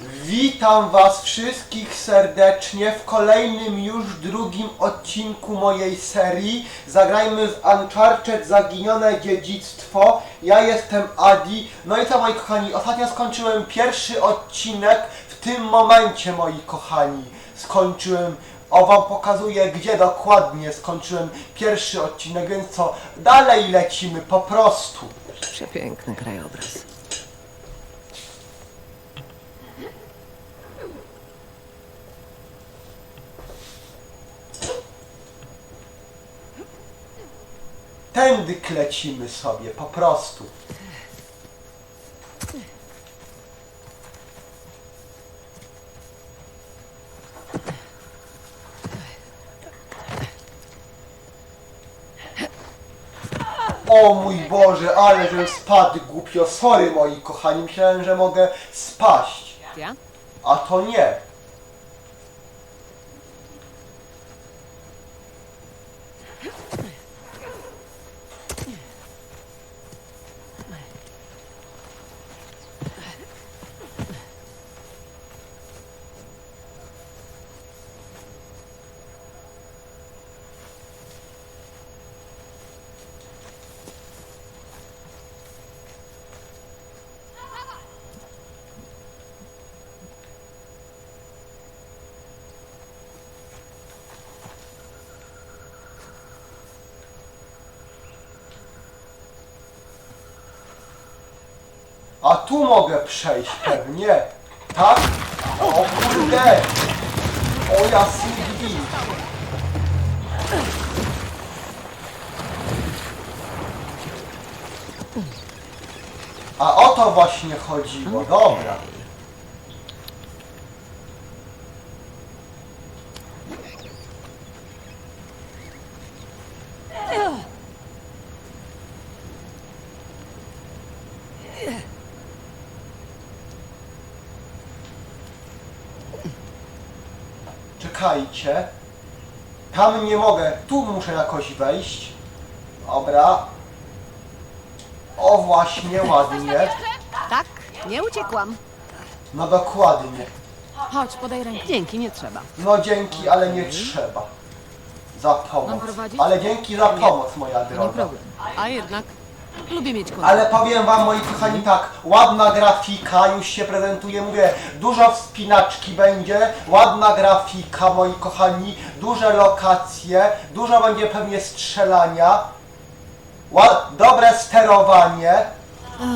Witam Was wszystkich serdecznie w kolejnym już drugim odcinku mojej serii. Zagrajmy z Uncharted Zaginione Dziedzictwo. Ja jestem Adi. No i co moi kochani, ostatnio skończyłem pierwszy odcinek w tym momencie moi kochani. Skończyłem, o Wam pokazuję gdzie dokładnie skończyłem pierwszy odcinek, więc co, dalej lecimy po prostu. Przepiękny krajobraz. Tędy klecimy sobie, po prostu. O mój Boże, ale żem spadł głupio. Sorry moi kochani, myślałem, że mogę spaść. A to nie. A tu mogę przejść pewnie. Tak? O kurde! O jasny gwint. A o to właśnie chodziło, dobra. Czekajcie. Tam nie mogę. Tu muszę jakoś wejść. Dobra. O właśnie, ładnie. Tak, nie uciekłam. No dokładnie. Chodź, podaj rękę. Dzięki, nie trzeba. No dzięki, ale nie trzeba. Za pomoc. Prowadzić? Ale dzięki za pomoc, moja droga. problem. A jednak lubię mieć kontakt. Ale powiem wam, moi kochani, tak, ładna grafika, już się prezentuje, mówię, dużo wspinaczki będzie, ładna grafika, moi kochani, duże lokacje, dużo będzie pewnie strzelania, ład, dobre sterowanie. A,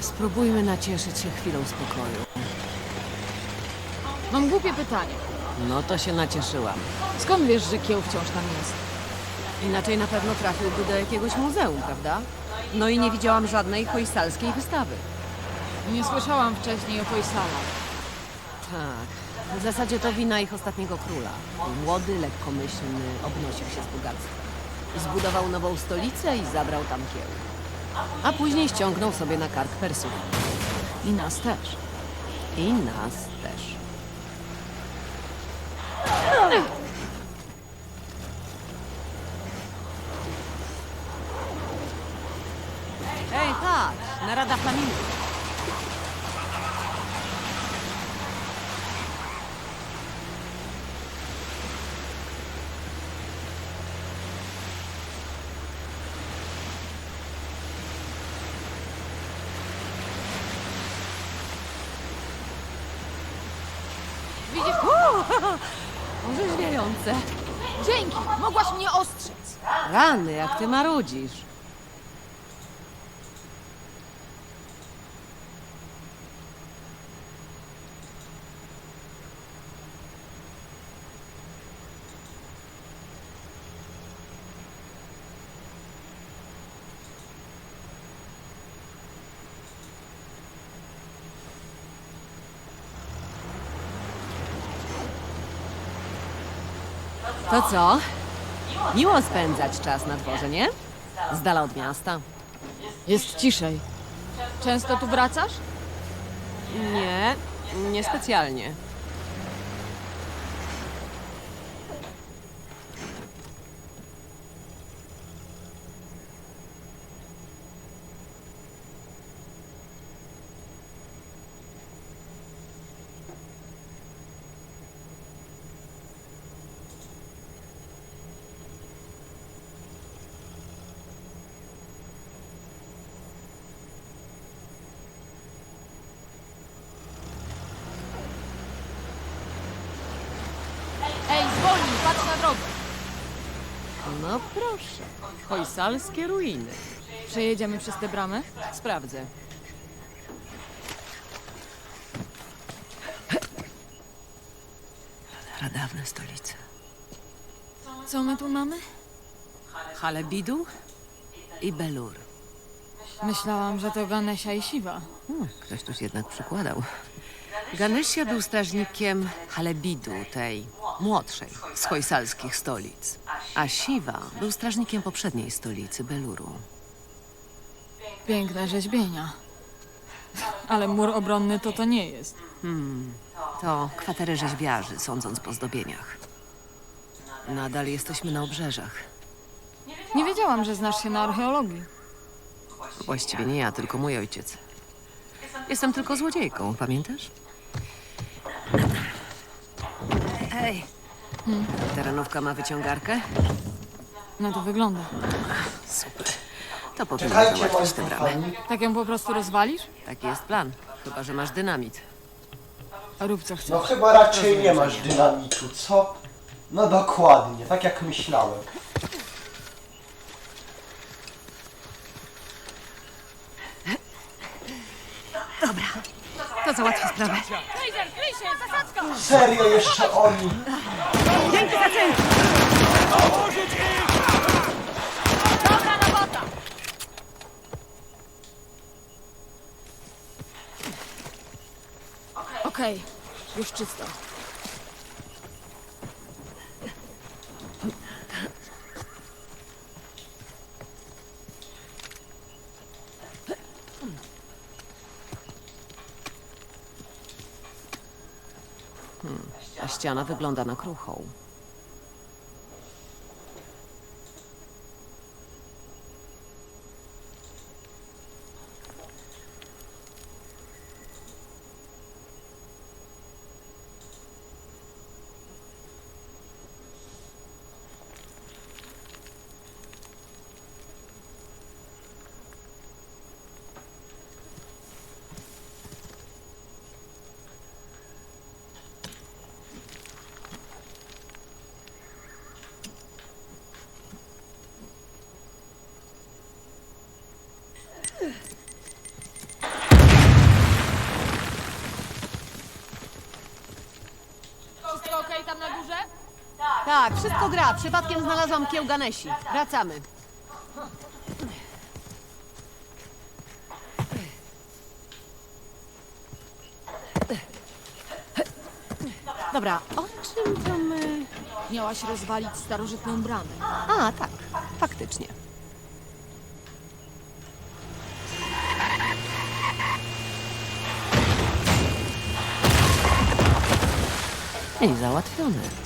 spróbujmy nacieszyć się chwilą spokoju. Mam głupie pytanie. No to się nacieszyłam. Skąd wiesz, że kieł wciąż tam jest? Inaczej na pewno trafiłby do jakiegoś muzeum, prawda? No i nie widziałam żadnej hojsalskiej wystawy. Nie słyszałam wcześniej o Fojsalach. Tak. W zasadzie to wina ich ostatniego króla. Młody, lekkomyślny, obnosił się z bogactwa. Zbudował nową stolicę i zabrał tam kieł. A później ściągnął sobie na kark Persów. I nas też. I nas też. Orzeźwiające. Dzięki! Mogłaś mnie ostrzec. Rany, jak ty marudzisz. To co? Miło spędzać czas na dworze, nie? Z dala od miasta. Jest ciszej. Często tu wracasz? Nie, niespecjalnie. stać na drodze. No proszę. Hojsalskie ruiny. Przejedziemy przez te bramy? Sprawdzę. Pradawne stolice. Co my tu mamy? Halebidu i Belur. Myślałam, że to Ganesia i Siwa. Hmm, ktoś tu się jednak przykładał. Ganesha był strażnikiem Halebidu, tej młodszej z hojsalskich stolic. A Siwa był strażnikiem poprzedniej stolicy, Beluru. Piękne rzeźbienia. Ale mur obronny to to nie jest. To kwatery rzeźbiarzy, sądząc po zdobieniach. Nadal jesteśmy na obrzeżach. Nie wiedziałam, że znasz się na archeologii. Właściwie nie ja, tylko mój ojciec. Jestem tylko złodziejką, pamiętasz? Hej. Terenówka ma wyciągarkę? Na to wygląda. Super. To powinno Czekajcie, załatwić tę bramę. kochani. Tak ją po prostu rozwalisz? Taki jest plan. Chyba, że masz dynamit. A rób co chcesz. No chyba raczej nie masz dynamitu, co? No dokładnie, tak jak myślałem. To załatwi sprawę. Serio jeszcze oni. Dzięki za cynk! Dobra robota! Okej, już czysto. A ściana wygląda na kruchą. Wszystko okej tam na górze? Tak, wszystko gra. Przypadkiem znalazłam kieł Ganesi. Wracamy. Dobra, o czym to my... Miałaś rozwalić starożytną bramę. A, tak, faktycznie. I załatwione.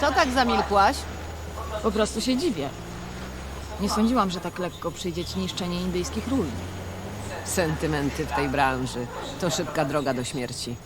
Co tak zamilkłaś? Po prostu się dziwię. Nie sądziłam, że tak lekko przyjdzie ci niszczenie indyjskich ruin. Sentymenty w tej branży to szybka droga do śmierci.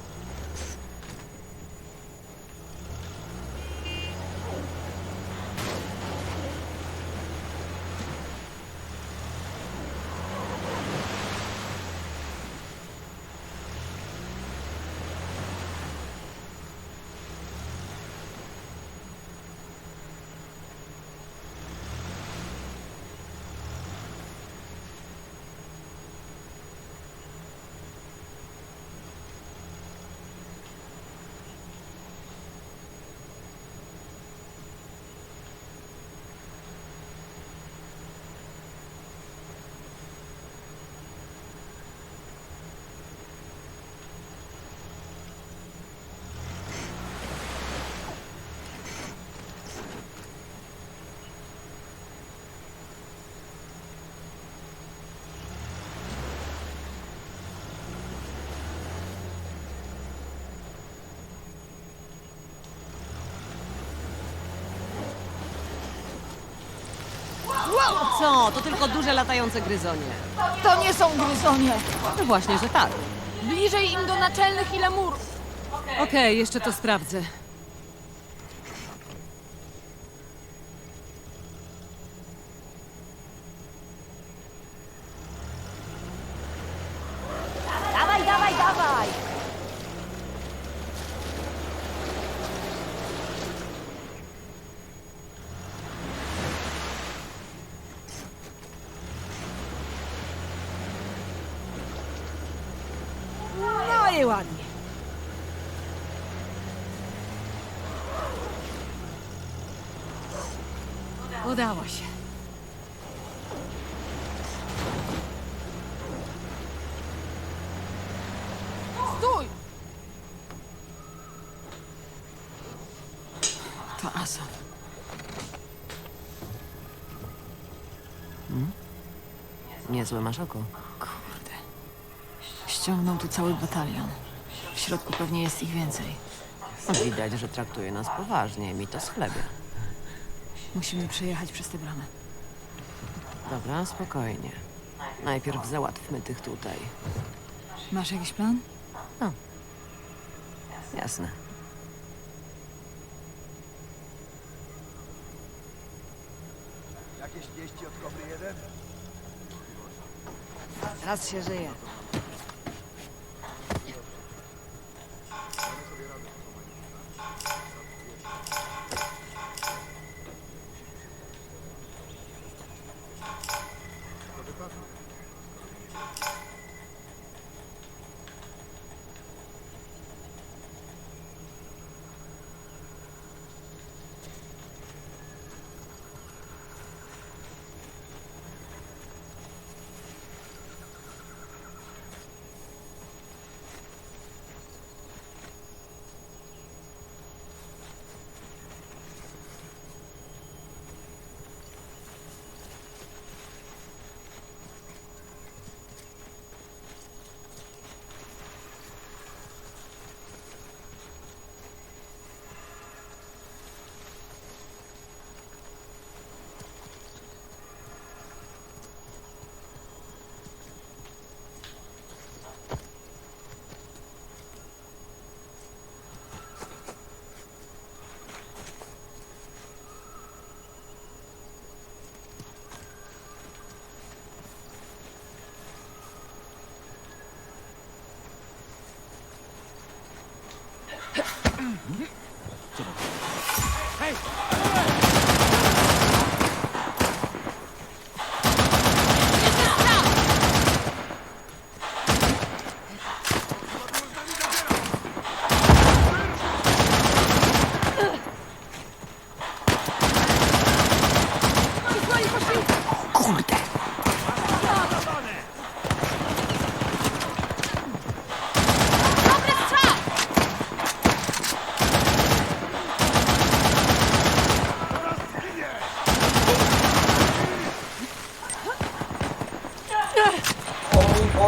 Co? To tylko duże latające gryzonie. To nie są gryzonie! No właśnie, że tak. Bliżej im do naczelnych i lemurów! Okej, jeszcze to sprawdzę. Oj, ładnie. Udało się. Stój! To Asaf. Niezłe masz oko. Kurde. Ściągnął tu cały batalion. W środku pewnie jest ich więcej. Widać, że traktuje nas poważnie. Mi to schlebia. Musimy przejechać przez tę bramę. Dobra, spokojnie. Najpierw załatwmy tych tutaj. Masz jakiś plan? Jasne. Jakieś wieści od Kobry 1? Raz się żyje.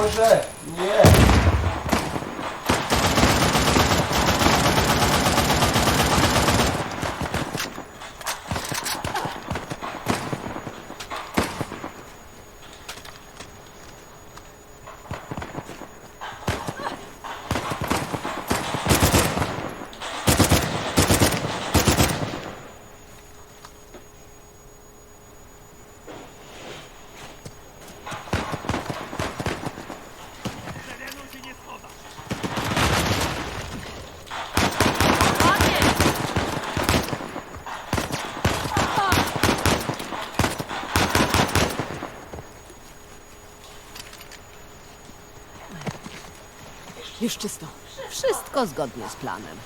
Boże, nie! Już czysto. Wszystko zgodnie z planem.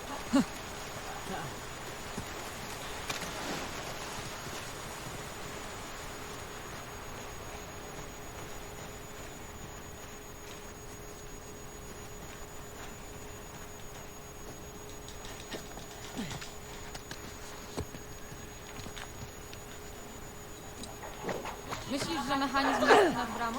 Myślisz, że mechanizm jest nad bramą?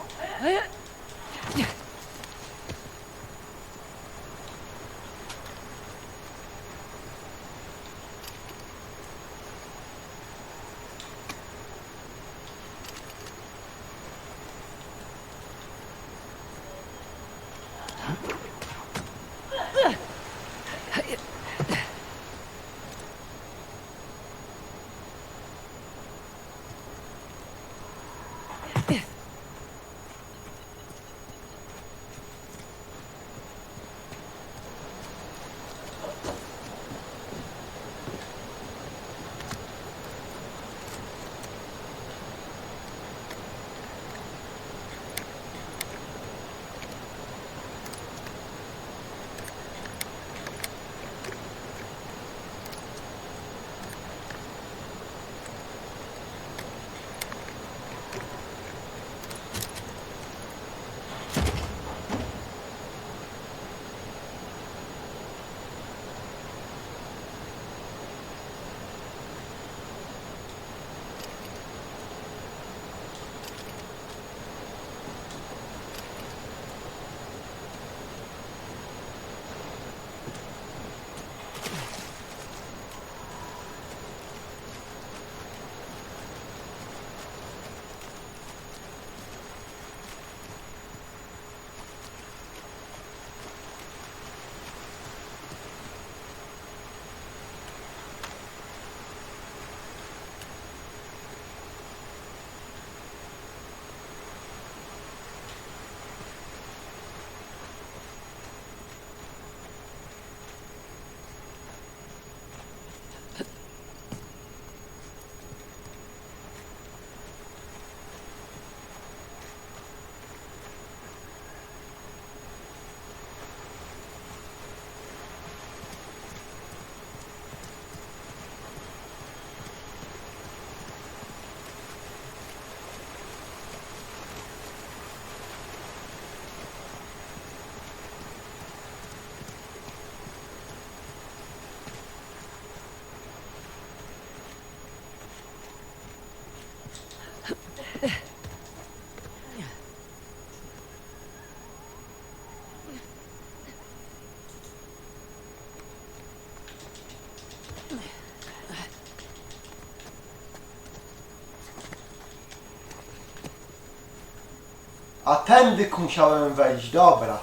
A tędy musiałem wejść, dobra.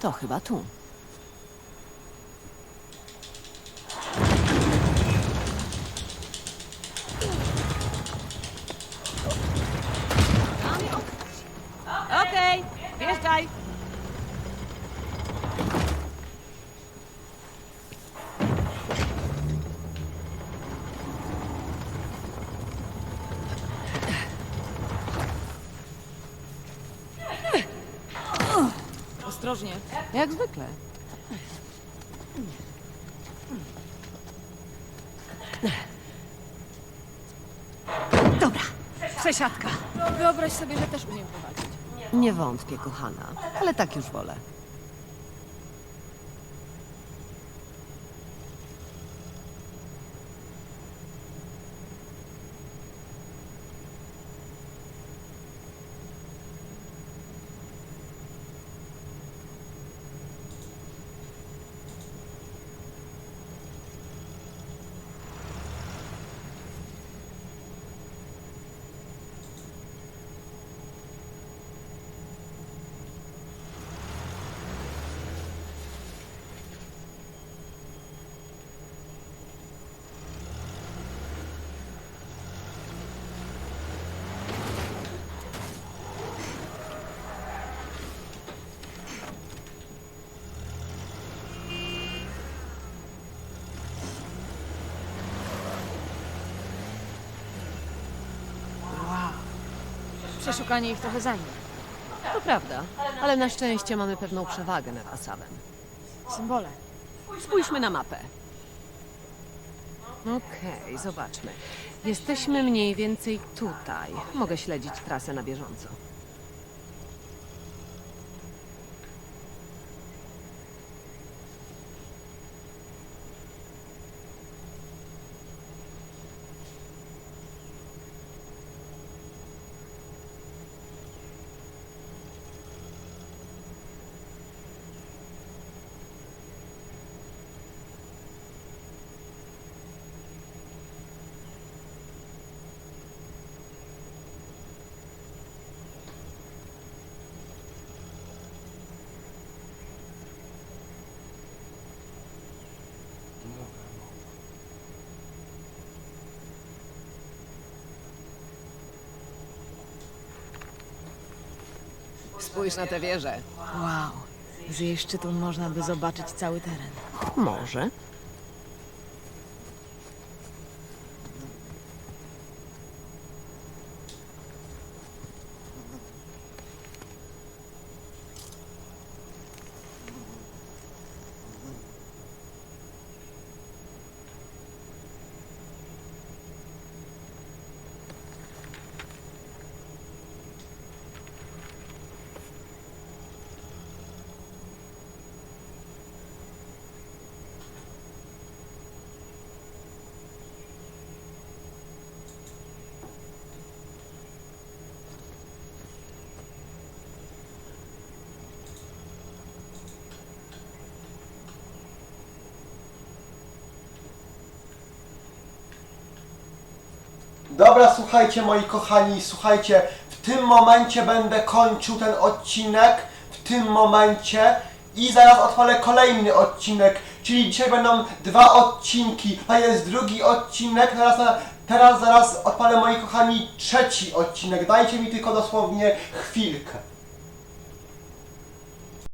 To chyba tu. Jak zwykle. Dobra, przesiadka. Wyobraź sobie, że też umiem prowadzić. Nie wątpię, kochana, ale tak już wolę. Przeszukanie ich trochę zajmie. To prawda, ale na szczęście mamy pewną przewagę nad Asawem. Symbole. Spójrzmy na mapę. Okej, zobaczmy. Jesteśmy mniej więcej tutaj. Mogę śledzić trasę na bieżąco. Spójrz na tę wieżę. Wow. Z jej szczytu można by zobaczyć cały teren. Może. Dobra, słuchajcie moi kochani, słuchajcie, w tym momencie będę kończył ten odcinek, w tym momencie. I zaraz odpalę kolejny odcinek, czyli dzisiaj będą dwa odcinki, a jest drugi odcinek, teraz, teraz zaraz odpalę moi kochani trzeci odcinek, dajcie mi tylko dosłownie chwilkę.